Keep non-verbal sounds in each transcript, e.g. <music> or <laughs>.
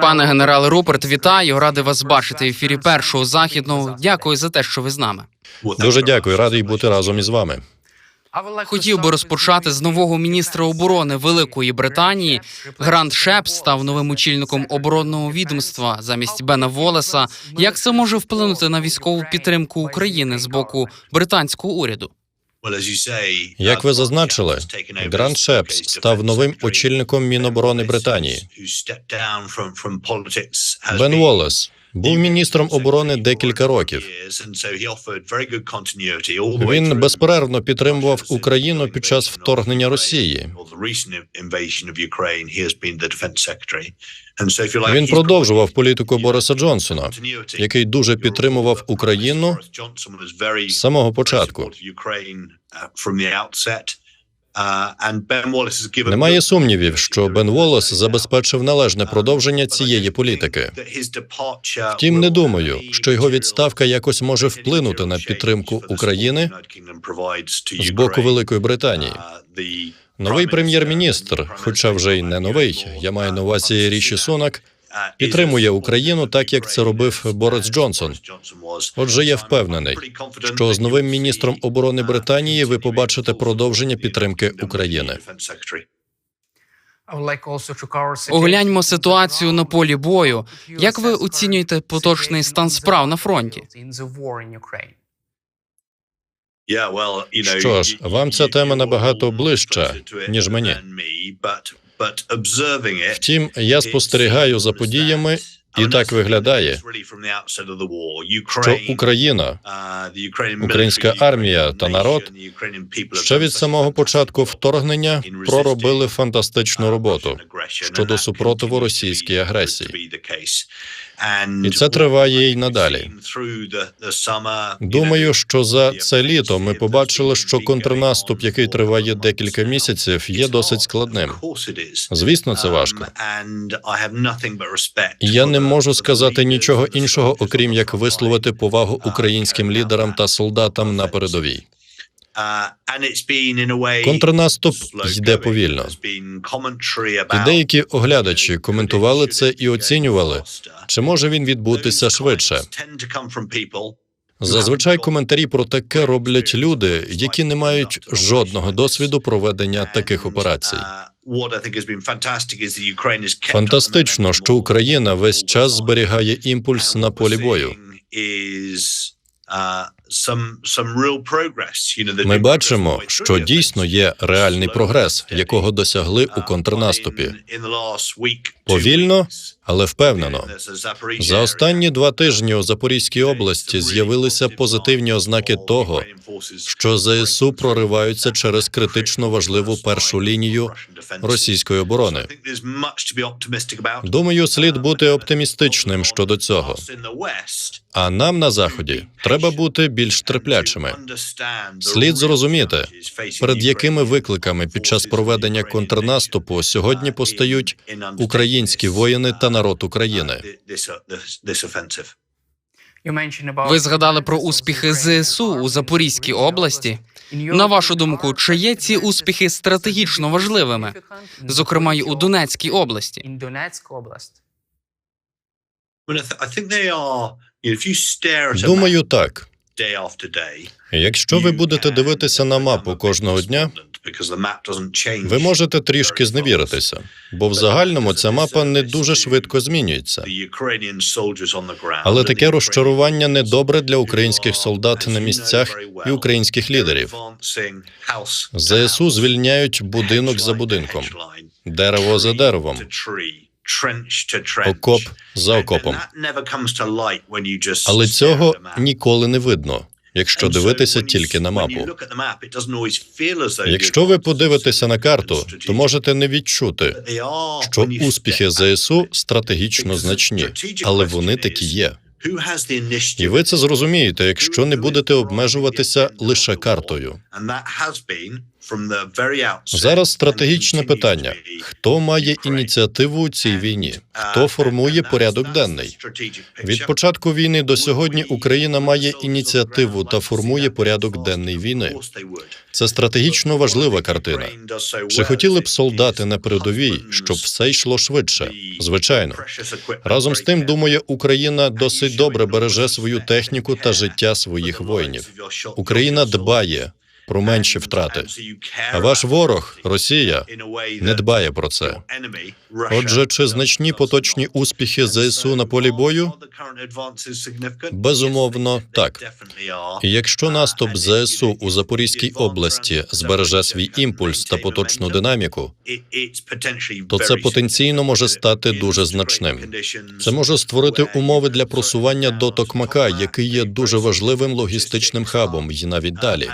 Пане генерале Руперт, вітаю. Радий вас бачити в ефірі першого західного. Дякую за те, що ви з нами. Дуже дякую, радий бути разом із вами. Хотів би розпочати з нового міністра оборони Великої Британії. Грант Шепс став новим очільником оборонного відомства замість Бена Волеса. Як це може вплинути на військову підтримку України з боку британського уряду? Як ви зазначили, Грант Шепс став новим очільником Міноборони Британії. Бен Уоллес був міністром оборони декілька років. Він безперервно підтримував Україну під час вторгнення Росії. Він продовжував політику Бориса Джонсона, який дуже підтримував Україну з самого початку. Немає сумнівів, що Бен Волос забезпечив належне продовження цієї політики. Втім, не думаю, що його відставка якось може вплинути на підтримку України з боку Великої Британії. Новий прем'єр-міністр, хоча вже й не новий, я маю на увазі Ріші Сунак, підтримує Україну так, як це робив Борис Джонсон. Отже, я впевнений, що з новим міністром оборони Британії ви побачите продовження підтримки України. Огляньмо ситуацію на полі бою. Як ви оцінюєте поточний стан справ на фронті? Що ж, вам ця тема набагато ближча, ніж мені. Втім, я спостерігаю за подіями, і так виглядає, що Україна, українська армія та народ ще від самого початку вторгнення проробили фантастичну роботу щодо супротиву російській агресії. І це триває й надалі. Думаю, що за це літо ми побачили, що контрнаступ, який триває декілька місяців, є досить складним. Звісно, це важко. І я не можу сказати нічого іншого, окрім як висловити повагу українським лідерам та солдатам на передовій. Контрнаступ йде повільно. І деякі оглядачі коментували це і оцінювали, чи може він відбутися швидше. Зазвичай коментарі про таке роблять люди, які не мають жодного досвіду проведення таких операцій. Фантастично, що Україна весь час зберігає імпульс на полі бою. Ми бачимо, що дійсно є реальний прогрес, якого досягли у контрнаступі. Повільно, але впевнено. За останні два тижні у Запорізькій області з'явилися позитивні ознаки того, що ЗСУ прориваються через критично важливу першу лінію російської оборони. Думаю, слід бути оптимістичним щодо цього. А нам на заході треба бути більш терплячими. Слід зрозуміти, перед якими викликами під час проведення контрнаступу сьогодні постають українські воїни та народ України. Ви згадали про успіхи ЗСУ у Запорізькій області. На вашу думку, чи є ці успіхи стратегічно важливими, зокрема й у Донецькій області? Думаю, так. Якщо ви будете дивитися на мапу кожного дня, ви можете трішки зневіритися, бо в загальному ця мапа не дуже швидко змінюється. Але таке розчарування не добре для українських солдат на місцях і українських лідерів. ЗСУ звільняють будинок за будинком, дерево за деревом, окоп за окопом. Але цього ніколи не видно, якщо дивитися тільки на мапу. Якщо ви подивитеся на карту, то можете не відчути, що успіхи ЗСУ стратегічно значні, але вони такі є. І ви це зрозумієте, якщо не будете обмежуватися лише картою. Зараз стратегічне питання: хто має ініціативу у цій війні? Хто формує порядок денний? Від початку війни до сьогодні Україна має ініціативу та формує порядок денний війни. Це стратегічно важлива картина. Чи хотіли б солдати на передовій, щоб все йшло швидше? Звичайно. Разом з тим, думаю, Україна досить добре береже свою техніку та життя своїх воїнів. Україна дбає про менші втрати. А ваш ворог, Росія, не дбає про це. Отже, чи значні поточні успіхи ЗСУ на полі бою? Безумовно, так. І якщо наступ ЗСУ у Запорізькій області збереже свій імпульс та поточну динаміку, то це потенційно може стати дуже значним. Це може створити умови для просування до Токмака, який є дуже важливим логістичним хабом, і навіть далі.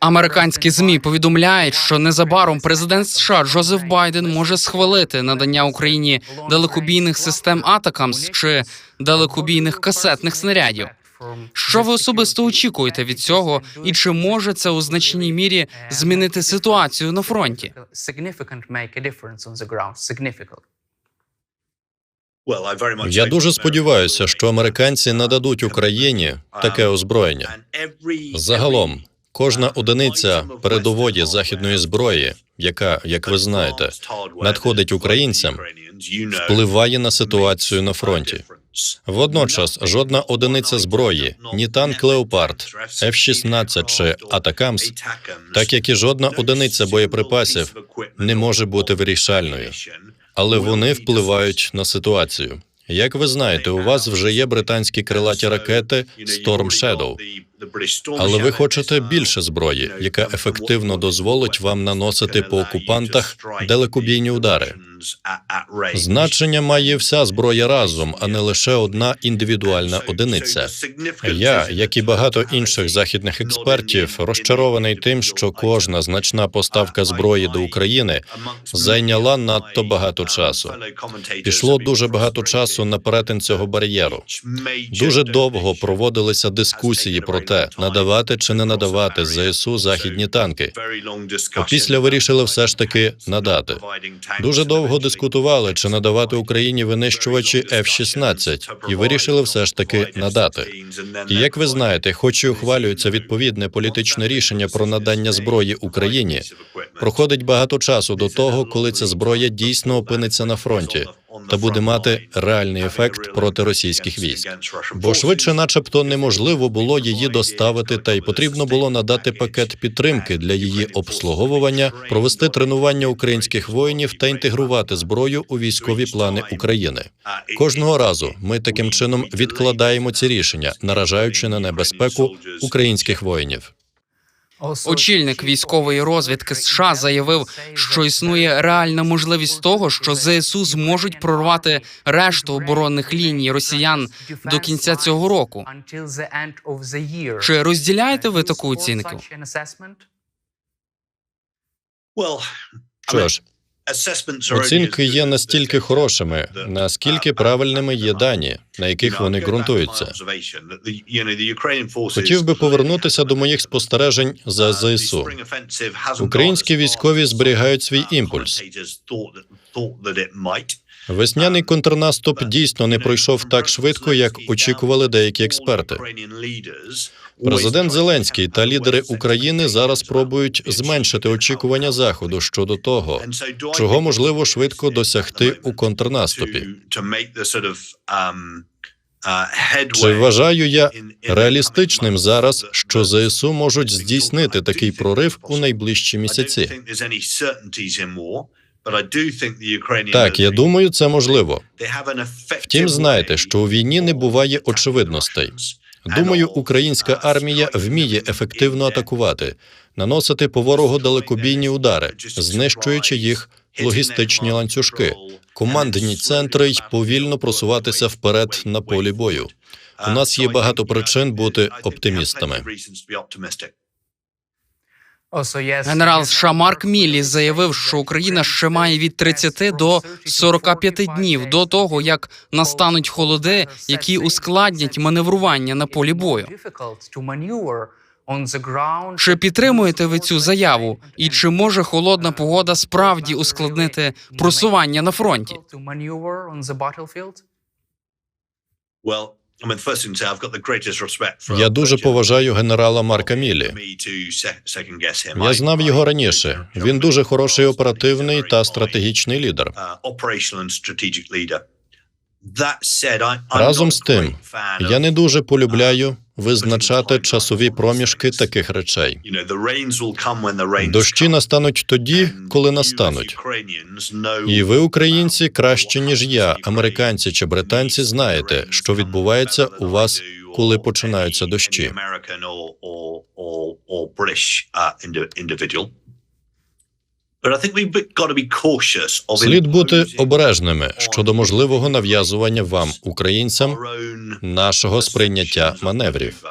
Американські змі повідомляють, що незабаром президент США Джозеф Байден може схвалити надання Україні далекобійних систем Атакамс чи далекобійних касетних снарядів. Що ви особисто очікуєте від цього, і чи може це у значній мірі змінити ситуацію на фронті? Я дуже сподіваюся, що американці нададуть Україні таке озброєння. Загалом, кожна одиниця передової західної зброї, яка, як ви знаєте, надходить українцям, впливає на ситуацію на фронті. Водночас, жодна одиниця зброї, ні танк Леопард, F-16 чи Атакамс, так як і жодна одиниця боєприпасів, не може бути вирішальною, але вони впливають на ситуацію. Як ви знаєте, у вас вже є британські крилаті ракети Storm Shadow, але ви хочете більше зброї, яка ефективно дозволить вам наносити по окупантах далекобійні удари. Значення має вся зброя разом, а не лише одна індивідуальна одиниця. Я, як і багато інших західних експертів, розчарований тим, що кожна значна поставка зброї до України зайняла надто багато часу. Пішло дуже багато часу на перетин цього бар'єру. Дуже довго проводилися дискусії про те, надавати чи не надавати ЗСУ західні танки. Опісля вирішили все ж таки надати. Дуже довго дискутували, чи надавати Україні винищувачі F-16, і вирішили все ж таки надати. І як ви знаєте, хоч і ухвалюється відповідне політичне рішення про надання зброї Україні, проходить багато часу до того, коли ця зброя дійсно опиниться на фронті та буде мати реальний ефект проти російських військ. Бо швидше, начебто, неможливо було її доставити, та й потрібно було надати пакет підтримки для її обслуговування, провести тренування українських воїнів та інтегрувати зброю у військові плани України. Кожного разу ми таким чином відкладаємо ці рішення, наражаючи на небезпеку українських воїнів. Очільник військової розвідки США заявив, що існує реальна можливість того, що ЗСУ зможуть прорвати решту оборонних ліній росіян до кінця цього року. Чи розділяєте ви таку оцінку? Що ж, оцінки є настільки хорошими, наскільки правильними є дані, на яких вони ґрунтуються. Хотів би повернутися до моїх спостережень за ЗСУ. Українські військові зберігають свій імпульс. Весняний контрнаступ дійсно не пройшов так швидко, як очікували деякі експерти. Президент Зеленський та лідери України зараз пробують зменшити очікування заходу щодо того, чого можливо швидко досягти у контрнаступі. Чи вважаю я реалістичним зараз, що ЗСУ можуть здійснити такий прорив у найближчі місяці? Так, я думаю, це можливо. Втім, знаєте, що у війні не буває очевидностей. Думаю, українська армія вміє ефективно атакувати, наносити по ворогу далекобійні удари, знищуючи їх логістичні ланцюжки, командні центри й повільно просуватися вперед на полі бою. У нас є багато причин бути оптимістами. Генерал США Марк Міллі заявив, що Україна ще має від 30 до 45 днів до того, як настануть холоди, які ускладнять маневрування на полі бою. Чи підтримуєте ви цю заяву? І чи може холодна погода справді ускладнити просування на фронті? Я дуже поважаю генерала Марка Мілі. Я знав його раніше. Він дуже хороший оперативний та стратегічний лідер. Разом з тим, Я не дуже полюбляю визначати часові проміжки таких речей. Дощі настануть тоді, коли настануть. І ви, українці, краще ніж я, американці чи британці, знаєте, що відбувається у вас, коли починаються дощі. Слід бути обережними щодо можливого нав'язування вам, українцям, нашого сприйняття маневрів.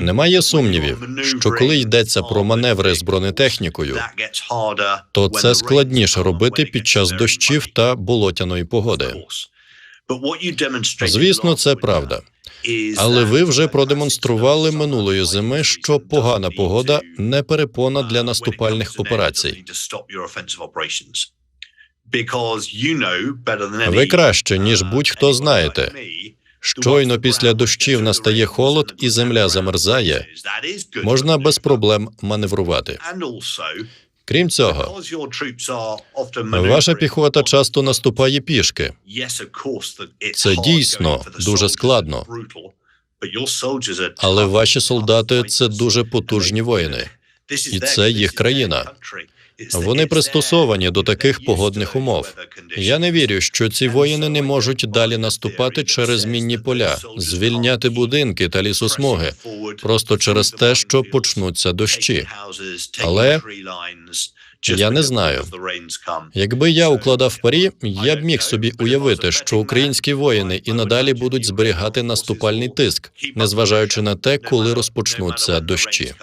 Немає сумнівів, що коли йдеться про маневри з бронетехнікою, то це складніше робити під час дощів та болотяної погоди. Звісно, це правда. Але ви вже продемонстрували минулої зими, що погана погода не перепона для наступальних операцій. Ви краще, ніж будь-хто знаєте, Щойно після дощів настає холод і земля замерзає, можна без проблем маневрувати. Крім цього, ваша піхота часто наступає пішки. Це дійсно дуже складно. Але ваші солдати це дуже потужні воїни. і це їх країна. Вони пристосовані до таких погодних умов. Я не вірю, що ці воїни не можуть далі наступати через мінні поля, звільняти будинки та лісосмуги, просто через те, що почнуться дощі. Але я не знаю. Якби я укладав парі, я б міг собі уявити, що українські воїни і надалі будуть зберігати наступальний тиск, незважаючи на те, коли розпочнуться дощі.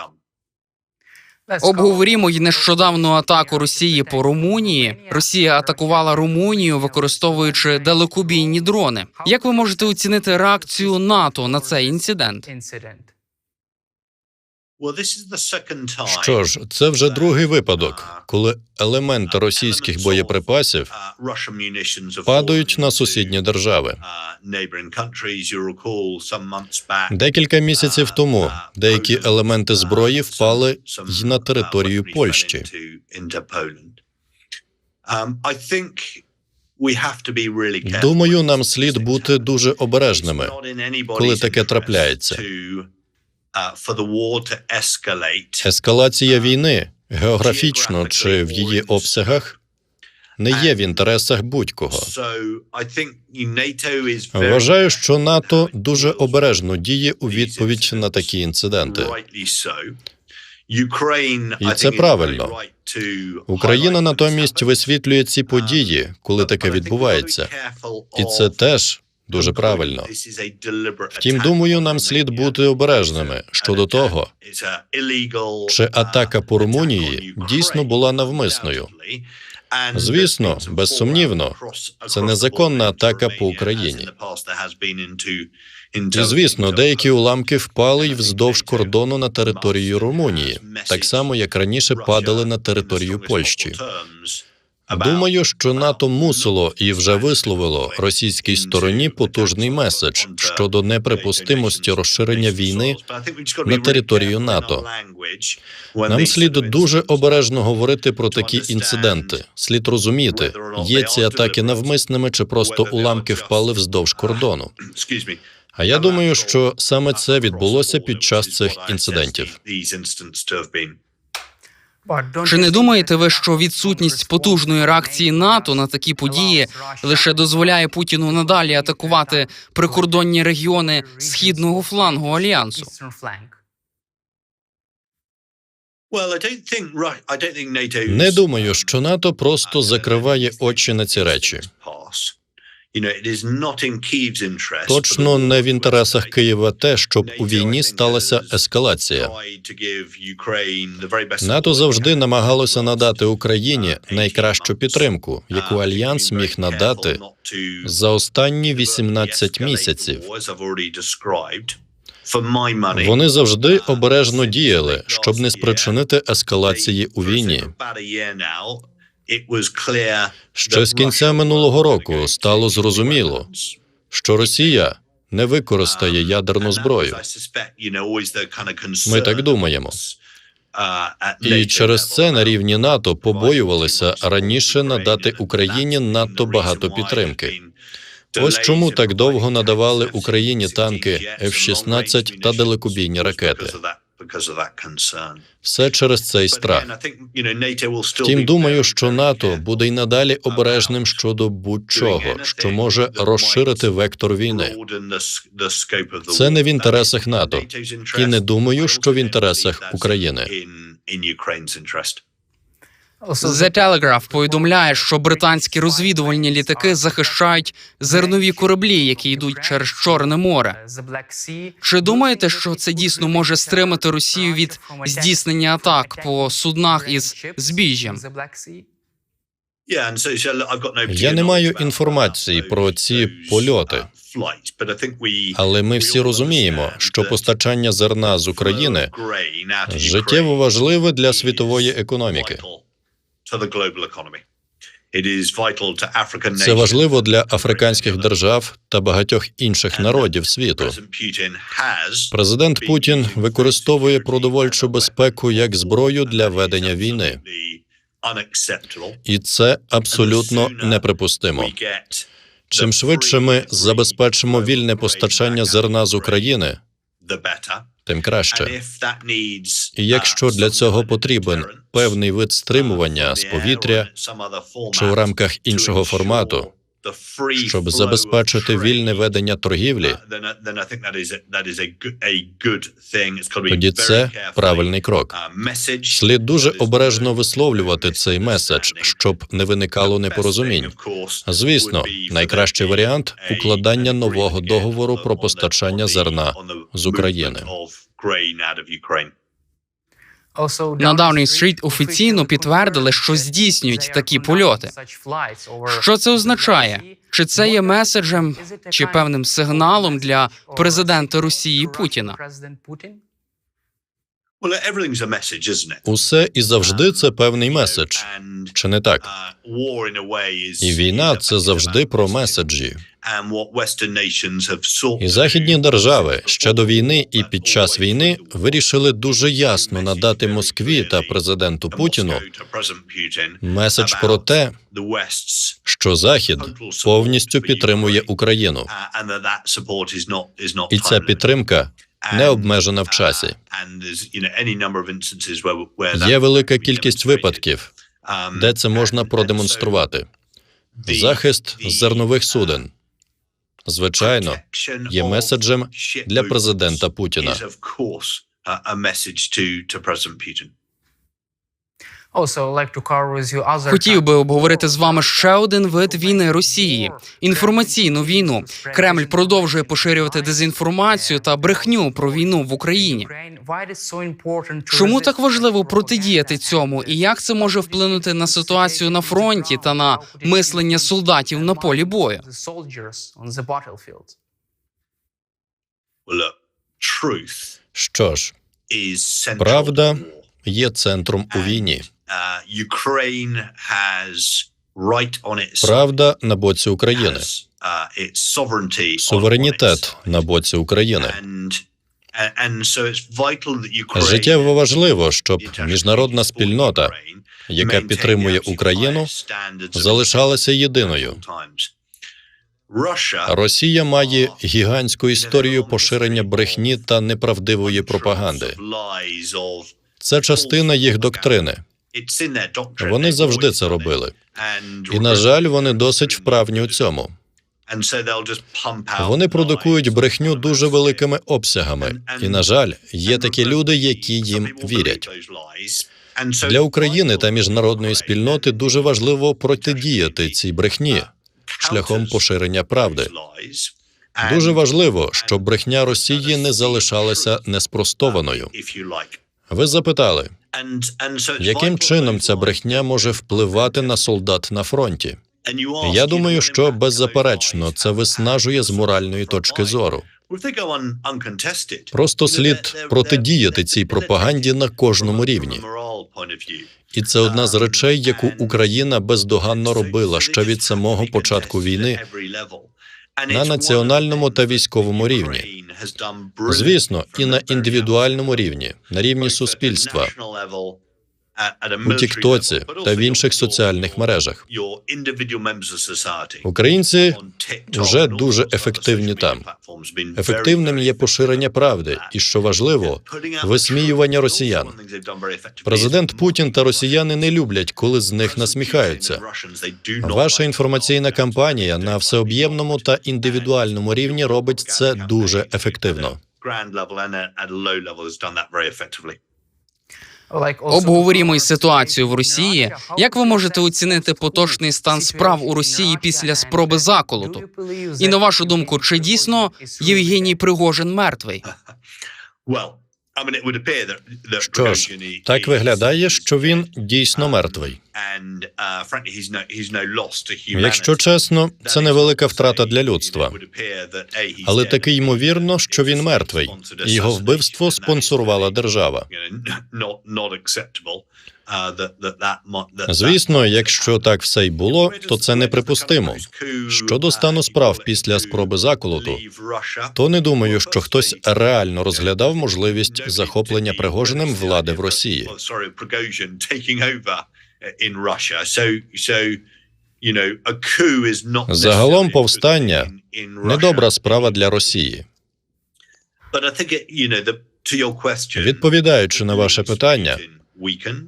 Обговорімо й нещодавну атаку Росії по Румунії. Росія атакувала Румунію, використовуючи далекобійні дрони. Як ви можете оцінити реакцію НАТО на цей інцидент? Що ж, це вже другий випадок, коли елементи російських боєприпасів падають на сусідні держави. Декілька місяців тому деякі елементи зброї впали й на територію Польщі. Думаю, нам слід бути дуже обережними, коли таке трапляється. Ескалація війни географічно чи в її обсягах не є в інтересах будь-кого. Вважаю, що НАТО дуже обережно діє у відповідь на такі інциденти. І це правильно. Україна натомість висвітлює ці події, коли таке відбувається, і це теж дуже правильно. Втім, думаю, нам слід бути обережними щодо того, чи атака по Румунії дійсно була навмисною. Звісно, безсумнівно, це незаконна атака по Україні. І, звісно, деякі уламки впали й вздовж кордону на територію Румунії, так само як раніше падали на територію Польщі. Думаю, що НАТО мусило і вже висловило російській стороні потужний меседж щодо неприпустимості розширення війни на територію НАТО. Нам слід дуже обережно говорити про такі інциденти. Слід розуміти, є ці атаки навмисними чи просто уламки впали вздовж кордону. А я думаю, що саме це відбулося під час цих інцидентів. Чи не думаєте ви, що відсутність потужної реакції НАТО на такі події лише дозволяє Путіну надалі атакувати прикордонні регіони східного флангу альянсу? Не думаю, що НАТО просто закриває очі на ці речі. Точно не в інтересах Києва те, щоб у війні сталася ескалація. НАТО завжди намагалося надати Україні найкращу підтримку, яку альянс міг надати за останні 18 місяців. Вони завжди обережно діяли, щоб не спричинити ескалації у війні. Ще з кінця минулого року стало зрозуміло, що Росія не використає ядерну зброю. Ми так думаємо. І через це на рівні НАТО побоювалися раніше надати Україні надто багато підтримки. Ось чому так довго надавали Україні танки F-16 та далекобійні ракети. Все через цей страх. Втім, думаю, що НАТО буде й надалі обережним щодо будь-чого, що може розширити вектор війни. Це не в інтересах НАТО, і не думаю, що в інтересах України. The Telegraph повідомляє, що британські розвідувальні літаки захищають зернові кораблі, які йдуть через Чорне море. Чи думаєте, що це дійсно може стримати Росію від здійснення атак по суднах із збіжжям? Я не маю інформації про ці польоти, але ми всі розуміємо, що постачання зерна з України життєво важливе для світової економіки. Це важливо для африканських держав та багатьох інших народів світу. Президент Путін використовує продовольчу безпеку як зброю для ведення війни, і це абсолютно неприпустимо. Чим швидше ми забезпечимо вільне постачання зерна з України, тим краще. І якщо для цього потрібен певний вид стримування з повітря чи в рамках іншого формату, щоб забезпечити вільне ведення торгівлі, тоді це правильний крок. Слід дуже обережно висловлювати цей меседж, щоб не виникало непорозумінь. Звісно, найкращий варіант укладання нового договору про постачання зерна з України. На Даунінг-стріт офіційно підтвердили, що здійснюють такі польоти. Що це означає? Чи це є меседжем чи певним сигналом для президента Росії Путіна? Усе і завжди це певний меседж, чи не так? І війна це завжди про меседжі. І західні держави ще до війни і під час війни вирішили дуже ясно надати Москві та президенту Путіну меседж про те, що Захід повністю підтримує Україну, і ця підтримка не обмежена в часі. Є велика кількість випадків, де це можна продемонструвати. Захист зернових суден, звичайно, є меседжем для президента Путіна. Хотів би обговорити з вами ще один вид війни Росії інформаційну війну. Кремль продовжує поширювати дезінформацію та брехню про війну в Україні. Чому так важливо протидіяти цьому, і як це може вплинути на ситуацію на фронті та на мислення солдатів на полі бою? Що ж, правда є центром у війні. Правда на боці України, суверенітет на боці України. Життєво важливо, щоб міжнародна спільнота, яка підтримує Україну, залишалася єдиною. Росія має гігантську історію поширення брехні та неправдивої пропаганди. Це частина їх доктрини. Вони завжди це робили. І на жаль, вони досить вправні у цьому. Вони продукують брехню дуже великими обсягами. І на жаль, є такі люди, які їм вірять. Для України та міжнародної спільноти дуже важливо протидіяти цій брехні, шляхом поширення правди. Дуже важливо, щоб брехня Росії не залишалася неспростованою. Ви запитали, яким чином ця брехня може впливати на солдат на фронті? Я думаю, що беззаперечно це виснажує з моральної точки зору. Просто слід протидіяти цій пропаганді на кожному рівні. І це одна з речей, яку Україна бездоганно робила ще від самого початку війни на національному та військовому рівні. Звісно, і на індивідуальному рівні, на рівні суспільства, у Тіктоці та в інших соціальних мережах. Українці вже дуже ефективні там. Ефективним є поширення правди, і що важливо, висміювання росіян. Президент Путін та росіяни не люблять, коли з них насміхаються. Ваша інформаційна кампанія на всеоб'ємному та індивідуальному рівні робить це дуже ефективно. Обговорімо й ситуацію в Росії. Як ви можете оцінити поточний стан справ у Росії після спроби заколоту? І на вашу думку, чи дійсно Євгеній Пригожин мертвий? <laughs> Що ж, так виглядає, що він дійсно мертвий. Якщо чесно, це невелика втрата для людства. Але таки ймовірно, що він мертвий, його вбивство спонсорувала держава. <laughs> Звісно, якщо так все й було, то це неприпустимо. Щодо стану справ після спроби заколоту, то не думаю, що хтось реально розглядав можливість захоплення Пригожиним влади в Росії. Загалом повстання Недобра справа для Росії. Відповідаючи на ваше питання,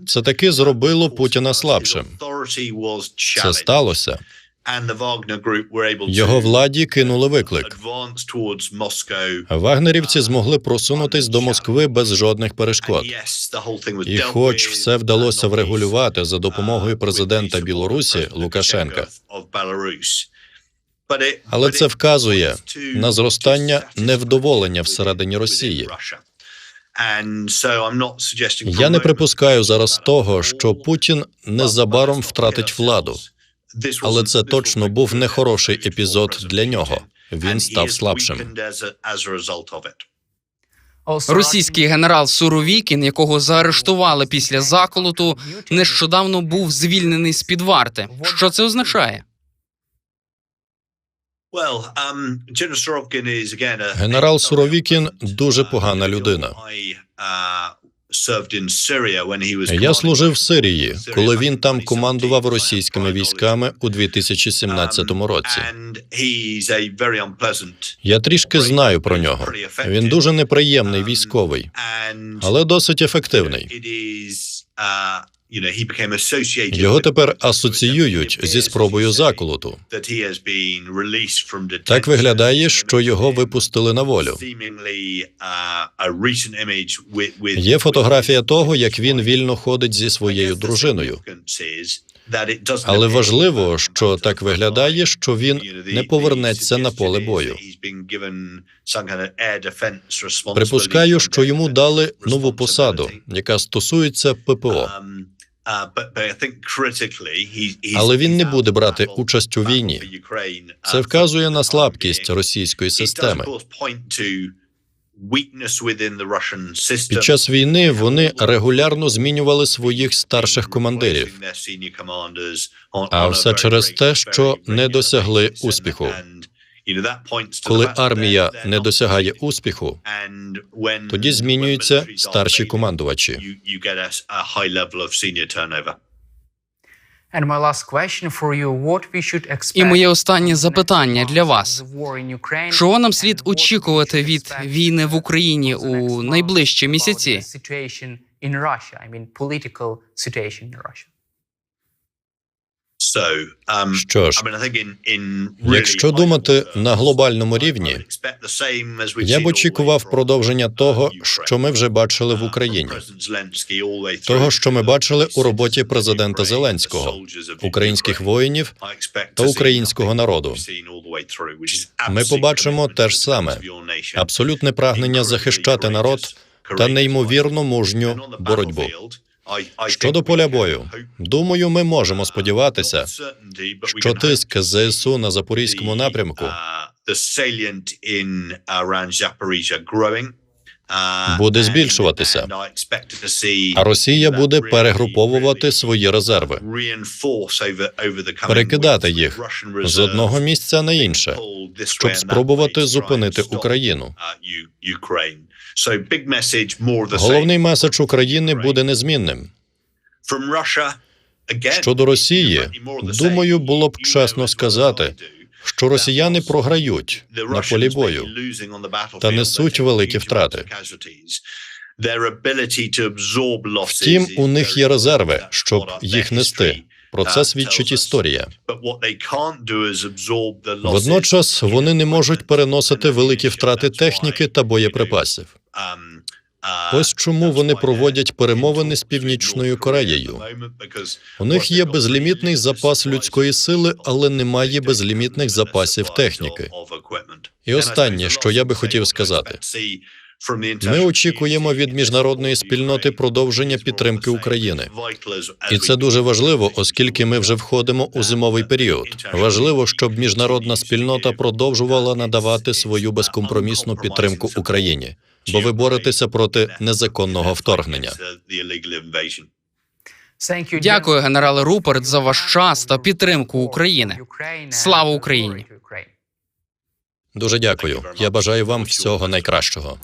Це таки зробило Путіна слабшим. Це сталося. Його владі кинули виклик. Вагнерівці змогли просунутись до Москви без жодних перешкод. І хоч все вдалося врегулювати за допомогою президента Білорусі Лукашенка, але це вказує на зростання невдоволення всередині Росії. Я не припускаю зараз того, що Путін незабаром втратить владу, але це точно був нехороший епізод для нього. Він став слабшим. Російський генерал Суровікін, якого заарештували після заколоту, нещодавно був звільнений з під варти. Що це означає? Генерал Суровікін дуже погана людина. Я служив в Сирії, коли він там командував російськими військами у 2017 році. Я трішки знаю про нього. Він дуже неприємний військовий, але досить ефективний. Його тепер асоціюють зі спробою заколоту. Так виглядає, що його випустили на волю. Є фотографія того, як він вільно ходить зі своєю дружиною. Але важливо, що так виглядає, що він не повернеться на поле бою. Припускаю, що йому дали нову посаду, яка стосується ППО. Але він не буде брати участь у війні. Це вказує на слабкість російської системи. Під час війни вони регулярно змінювали своїх старших командирів, а все через те, що не досягли успіху. Коли армія не досягає успіху, тоді змінюються старші командувачі. І моє останнє запитання для вас: чого нам слід очікувати від війни в Україні у найближчі місяці? Що ж, якщо думати на глобальному рівні, я б очікував продовження того, що ми вже бачили в Україні, того, що ми бачили у роботі президента Зеленського, українських воїнів та українського народу. Ми побачимо те ж саме: абсолютне прагнення захищати народ та неймовірно мужню боротьбу. Щодо поля бою, думаю, ми можемо сподіватися, що тиск ЗСУ на запорізькому напрямку буде збільшуватися, а Росія буде перегруповувати свої резерви, перекидати їх з одного місця на інше, щоб спробувати зупинити Україну. Головний меседж України буде незмінним. щодо Росії. Думаю, було б чесно сказати, що росіяни програють на полі бою та несуть великі втрати. Втім, у них є резерви, щоб їх нести. Про це свідчить історія. Водночас вони не можуть переносити великі втрати техніки та боєприпасів. Ось чому вони проводять перемовини з Північною Кореєю. У них є безлімітний запас людської сили, але немає безлімітних запасів техніки. І останнє, що я би хотів сказати, ми очікуємо від міжнародної спільноти продовження підтримки України. І це дуже важливо, оскільки ми вже входимо у зимовий період. Важливо, щоб міжнародна спільнота продовжувала надавати свою безкомпромісну підтримку Україні, бо ви боретеся проти незаконного вторгнення. Дякую, генерале Руперт, за ваш час та підтримку України. Слава Україні! Дуже дякую. Я бажаю вам всього найкращого.